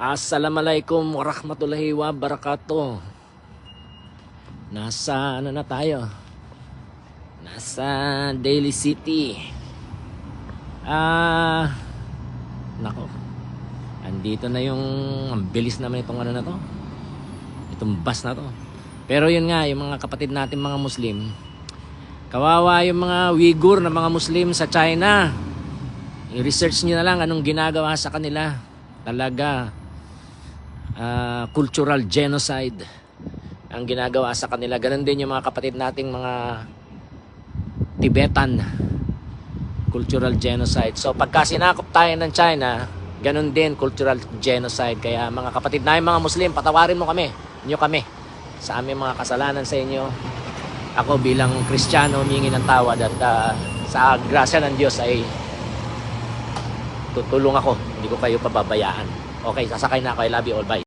Assalamualaikum warahmatullahi wabarakatuh. Nasa ano na tayo? Nasa Daily City. Ah, nako. Andito na yung ang bilis naman itong ano na to. Itong bus na to. Pero yun nga, yung mga kapatid natin mga Muslim, kawawa yung mga Uyghur na mga Muslim sa China. I-research nyo na lang anong ginagawa sa kanila. Talaga, ah, cultural genocide ang ginagawa sa kanila. Ganon din yung mga kapatid nating mga Tibetan cultural genocide. So pagka sinakop tayo ng China, ganon din cultural genocide. Kaya mga kapatid namin mga Muslim, patawarin mo kami, nyo kami sa aming mga kasalanan sa inyo. Ako bilang Kristiyano, humingi ng tawad at ah, sa grasya ng Diyos ay tutulong ako. Hindi ko kayo pababayaan. Okay, sasakay na ako. I love you all. Bye.